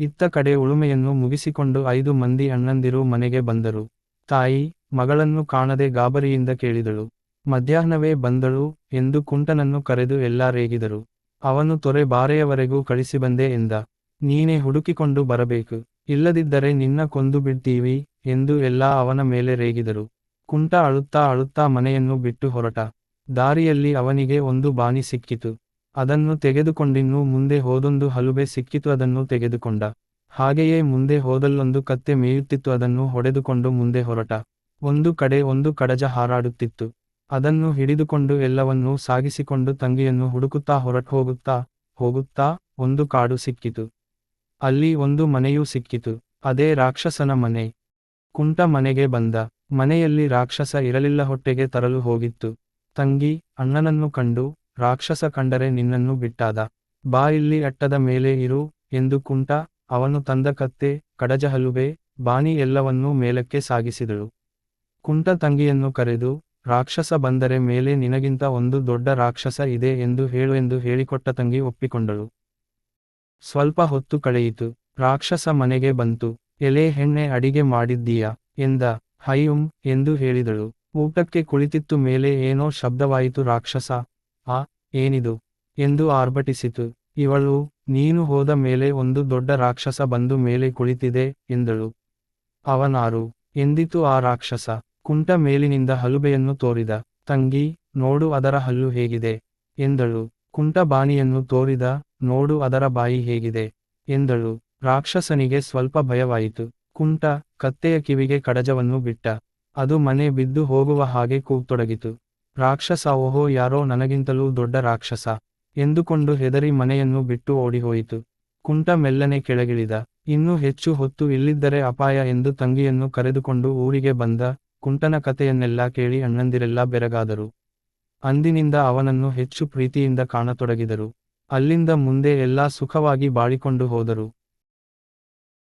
ಇತ್ತ ಕಡೆ ಉಳುಮೆಯನ್ನು ಮುಗಿಸಿಕೊಂಡು ಐದು ಮಂದಿ ಅಣ್ಣಂದಿರು ಮನೆಗೆ ಬಂದರು. ತಾಯಿ, ಮಗಳನ್ನು ಕಾಣದೆ ಗಾಬರಿಯಿಂದ ಕೇಳಿದಳು. ಮಧ್ಯಾಹ್ನವೇ ಬಂದಳು ಎಂದು ಕುಂಟನನ್ನು ಕರೆದು ಎಲ್ಲಾ ರೇಗಿದರು. ಅವನು ತೊರೆ ಬಾರೆಯವರೆಗೂ ಕಳಿಸಿಬಂದೆ ಎಂದ. ನೀನೇ ಹುಡುಕಿಕೊಂಡು ಬರಬೇಕು. ಇಲ್ಲದಿದ್ದರೆ ನಿನ್ನ ಕೊಂದು ಬಿಡ್ತೀವಿ ಎಂದು ಎಲ್ಲಾ ಅವನ ಮೇಲೆ ರೇಗಿದರು. ಕುಂಟ ಅಳುತ್ತಾ ಅಳುತ್ತಾ ಮನೆಯನ್ನು ಬಿಟ್ಟು ಹೊರಟ. ದಾರಿಯಲ್ಲಿ ಅವನಿಗೆ ಒಂದು ಬಾನಿ ಸಿಕ್ಕಿತು. ಅದನ್ನು ತೆಗೆದುಕೊಂಡಿನ್ನೂ ಮುಂದೆ ಹೋದೊಂದು ಹಲುಬೆ ಸಿಕ್ಕಿತು ಅದನ್ನು ತೆಗೆದುಕೊಂಡ. ಹಾಗೆಯೇ ಮುಂದೆ ಹೋದಲ್ಲೊಂದು ಕತ್ತೆ ಮೇಯುತ್ತಿತ್ತು ಅದನ್ನು ಹೊಡೆದುಕೊಂಡು ಮುಂದೆ ಹೊರಟ. ಒಂದು ಕಡೆ ಒಂದು ಕಡಜ ಹಾರಾಡುತ್ತಿತ್ತು. ಅದನ್ನು ಹಿಡಿದುಕೊಂಡು ಎಲ್ಲವನ್ನೂ ಸಾಗಿಸಿಕೊಂಡು ತಂಗಿಯನ್ನು ಹುಡುಕುತ್ತಾ ಹೊರಟು ಹೋಗುತ್ತಾ ಹೋಗುತ್ತಾ ಒಂದು ಕಾಡು ಸಿಕ್ಕಿತು. ಅಲ್ಲಿ ಒಂದು ಮನೆಯೂ ಸಿಕ್ಕಿತು. ಅದೇ ರಾಕ್ಷಸನ ಮನೆ. ಕುಂಟ ಮನೆಗೆ ಬಂದ. ಮನೆಯಲ್ಲಿ ರಾಕ್ಷಸ ಇರಲಿಲ್ಲ ಹೊಟ್ಟೆಗೆ ತರಲು ಹೋಗಿತ್ತು. ತಂಗಿ, ಅಣ್ಣನನ್ನು ಕಂಡು ರಾಕ್ಷಸ ಕಂಡರೆ ನಿನ್ನನ್ನು ಬಿಟ್ಟಾದ. ಬಾ ಇಲ್ಲಿ ಅಟ್ಟದ ಮೇಲೆ ಇರು ಎಂದು ಕುಂಟ, ಅವನು ತಂದ ಕತ್ತೆ, ಕಡಜ ಹಲುಬೆ ಬಾನಿ ಎಲ್ಲವನ್ನೂ ಮೇಲಕ್ಕೆ ಸಾಗಿಸಿದಳು. ಕುಂಟ ತಂಗಿಯನ್ನು ಕರೆದು, ರಾಕ್ಷಸ ಬಂದರೆ ಮೇಲೆ ನಿನಗಿಂತ ಒಂದು ದೊಡ್ಡ ರಾಕ್ಷಸ ಇದೆ ಎಂದು ಹೇಳು ಎಂದು ಹೇಳಿಕೊಟ್ಟ ತಂಗಿ ಒಪ್ಪಿಕೊಂಡಳು. ಸ್ವಲ್ಪ ಹೊತ್ತು ಕಳೆಯಿತು, ರಾಕ್ಷಸ ಮನೆಗೆ ಬಂತು. ಎಲೆ ಹೆಣ್ಣೆ ಅಡಿಗೆ ಮಾಡಿದ್ದೀಯಾ? ಎಂದ, ಹೈಯುಂ ಎಂದು ಹೇಳಿದಳು. ಊಟಕ್ಕೆ ಕುಳಿತಿತ್ತು ಮೇಲೆ ಏನೋ ಶಬ್ದವಾಯಿತು ರಾಕ್ಷಸ. ಆ ಏನಿದು? ಎಂದು ಆರ್ಭಟಿಸಿತು. ಇವಳು, ನೀನು ಹೋದ ಮೇಲೆ ಒಂದು ದೊಡ್ಡ ರಾಕ್ಷಸ ಬಂದು ಮೇಲೆ ಕುಳಿತಿದೆ ಎಂದಳು. ಅವನಾರು, ಎಂದಿತು ಆ ರಾಕ್ಷಸ? ಕುಂಟ ಮೇಲಿನಿಂದ ಹಲುಬೆಯನ್ನು ತೋರಿದ. ತಂಗಿ, ನೋಡು ಅದರ ಹಲ್ಲು ಹೇಗಿದೆ ಎಂದಳು. ಕುಂಟ ಬಾನಿಯನ್ನು ತೋರಿದ, ನೋಡು ಅದರ ಬಾಯಿ ಹೇಗಿದೆ ಎಂದಳು. ರಾಕ್ಷಸನಿಗೆ ಸ್ವಲ್ಪ ಭಯವಾಯಿತು. ಕುಂಟ, ಕತ್ತೆಯ ಕಿವಿಗೆ ಕಡಜವನ್ನು ಬಿಟ್ಟ. ಅದು ಮನೆ ಬಿದ್ದು ಹೋಗುವ ಹಾಗೆ ಕೂಗ್ತೊಡಗಿತು ರಾಕ್ಷಸ ಓಹೋ ಯಾರೋ ನನಗಿಂತಲೂ ದೊಡ್ಡ ರಾಕ್ಷಸ. ಎಂದುಕೊಂಡು ಹೆದರಿ ಮನೆಯನ್ನು ಬಿಟ್ಟು ಓಡಿಹೋಯಿತು. ಕುಂಟ ಮೆಲ್ಲನೆ ಕೆಳಗಿಳಿದ. ಇನ್ನೂ ಹೆಚ್ಚು ಹೊತ್ತು ಇಲ್ಲಿದ್ದರೆ ಅಪಾಯ ಎಂದು ತಂಗಿಯನ್ನು ಕರೆದುಕೊಂಡು ಊರಿಗೆ ಬಂದ ಕುಂಟನ ಕಥೆಯನ್ನೆಲ್ಲ ಕೇಳಿ ಅಣ್ಣಂದಿರೆಲ್ಲ ಬೆರಗಾದರು. ಅಂದಿನಿಂದ ಅವನನ್ನು ಹೆಚ್ಚು ಪ್ರೀತಿಯಿಂದ ಕಾಣತೊಡಗಿದರು. ಅಲ್ಲಿಂದ ಮುಂದೆ ಎಲ್ಲಾ ಸುಖವಾಗಿ ಬಾಳಿಕೊಂಡು ಹೋದರು.